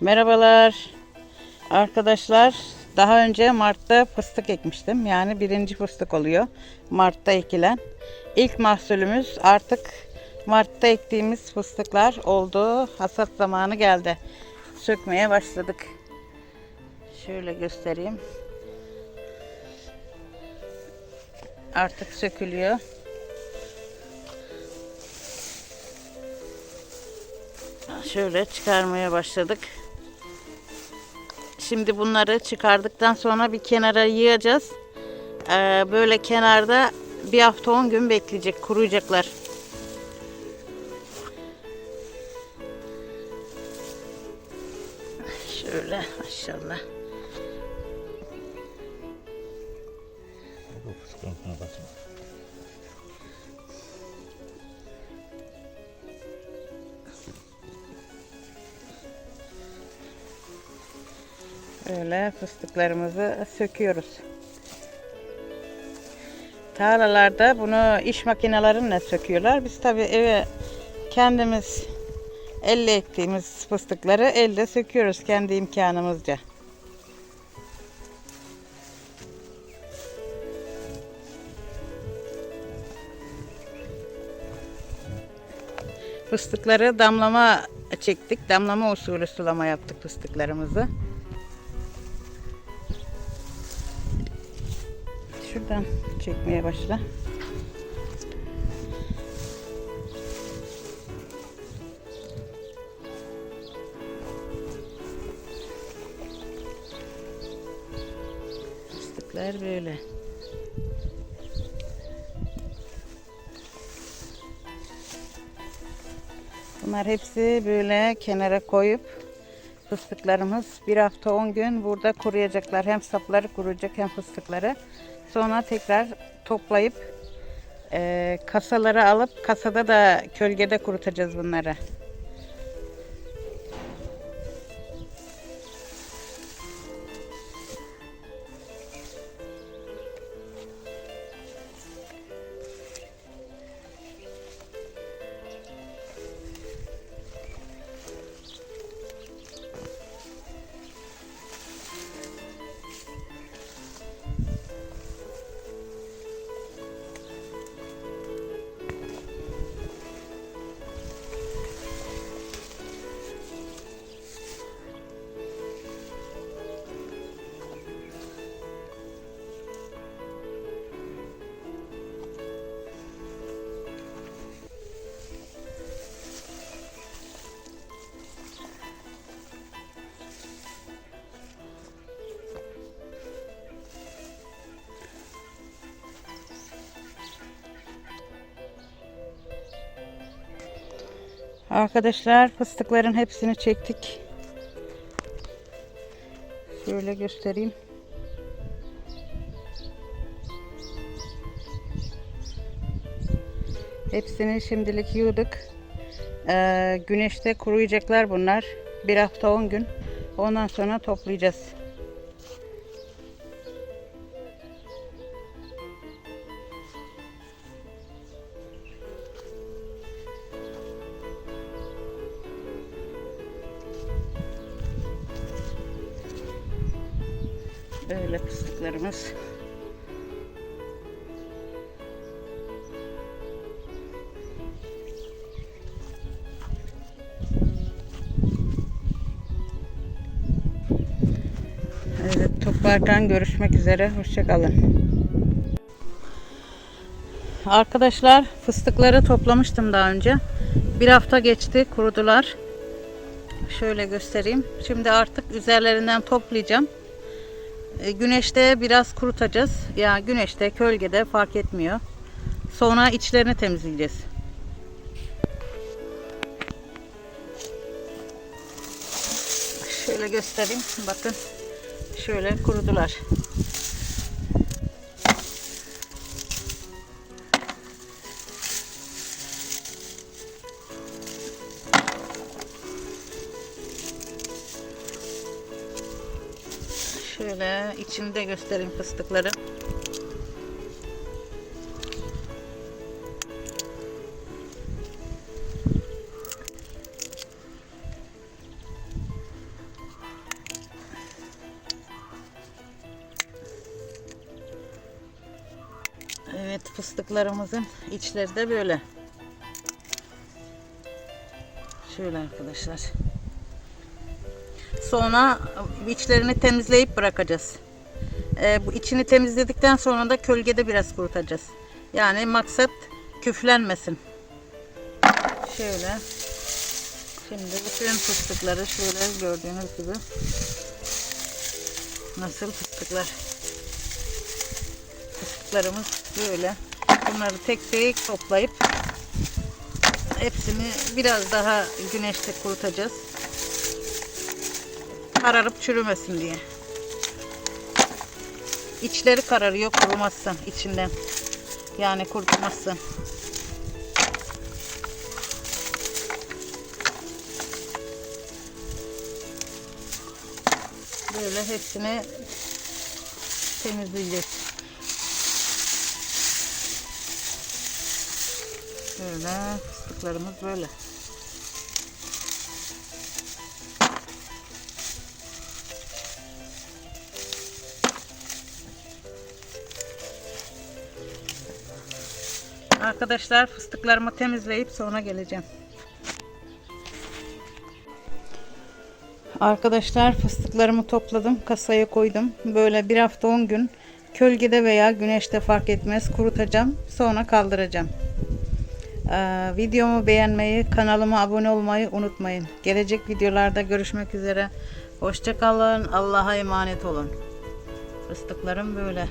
Merhabalar arkadaşlar. Daha önce Mart'ta fıstık ekmiştim. Yani birinci fıstık oluyor. Mart'ta ekilen. İlk mahsulümüz artık Mart'ta ektiğimiz fıstıklar oldu. Hasat zamanı geldi. Sökmeye başladık. Şöyle göstereyim. Artık sökülüyor. Şöyle çıkarmaya başladık. Şimdi bunları çıkardıktan sonra bir kenara yığacağız. Ee, böyle kenarda bir hafta 10 gün bekleyecek, kuruyacaklar. Şöyle maşallah. Bu fıskın Böyle fıstıklarımızı söküyoruz. Tarlalarda bunu iş makinelerinle söküyorlar. Biz tabii eve kendimiz elle ektiğimiz fıstıkları elde söküyoruz kendi imkanımızca. Fıstıkları damlama çektik. Damlama usulü sulama yaptık fıstıklarımızı. Şuradan çekmeye başla. Fıstıklar böyle. Bunlar hepsi böyle kenara koyup fıstıklarımız bir hafta 10 gün burada kuruyacaklar. Hem sapları kuruyacak hem fıstıkları. Sonra tekrar toplayıp eee, kasalara alıp kasada da kölgede kurutacağız bunları. Arkadaşlar fıstıkların hepsini çektik. Şöyle göstereyim. Hepsini şimdilik yığdık. Ee, güneşte kuruyacaklar bunlar. Bir hafta 10 gün. Ondan sonra toplayacağız. Böyle fıstıklarımız. Evet, toplarken görüşmek üzere. Hoşçakalın. Arkadaşlar fıstıkları toplamıştım daha önce. Bir hafta geçti kurudular. Şöyle göstereyim. Şimdi artık üzerlerinden toplayacağım. E, Güneşte biraz kurutacağız. Ya güneşte, kölgede fark etmiyor. Sonra içlerini temizleyeceğiz. Şöyle göstereyim. Bakın. Şöyle kurudular. Şöyle içinde göstereyim fıstıkları. Evet fıstıklarımızın içleri de böyle. Şöyle arkadaşlar. Sonra içlerini temizleyip bırakacağız. Ee, bu içini temizledikten sonra da kölgede biraz kurutacağız. Yani maksat küflenmesin. Şöyle. Şimdi bütün fıstıkları şöyle gördüğünüz gibi nasıl fıstıklar. Fıstıklarımız böyle. Bunları tek tek toplayıp hepsini biraz daha güneşte kurutacağız. Kararıp çürümesin diye. İçleri kararıyor kurumazsan içinden. Yani kurutmazsan. Böyle hepsini temizleyeceğiz. Böyle fıstıklarımız böyle. Arkadaşlar fıstıklarımı temizleyip sonra geleceğim. Arkadaşlar fıstıklarımı topladım. Kasaya koydum. Böyle bir hafta 10 gün kölgede veya güneşte fark etmez kurutacağım. Sonra kaldıracağım. Ee, videomu beğenmeyi, kanalıma abone olmayı unutmayın. Gelecek videolarda görüşmek üzere. Hoşçakalın. Allah'a emanet olun. Fıstıklarım böyle.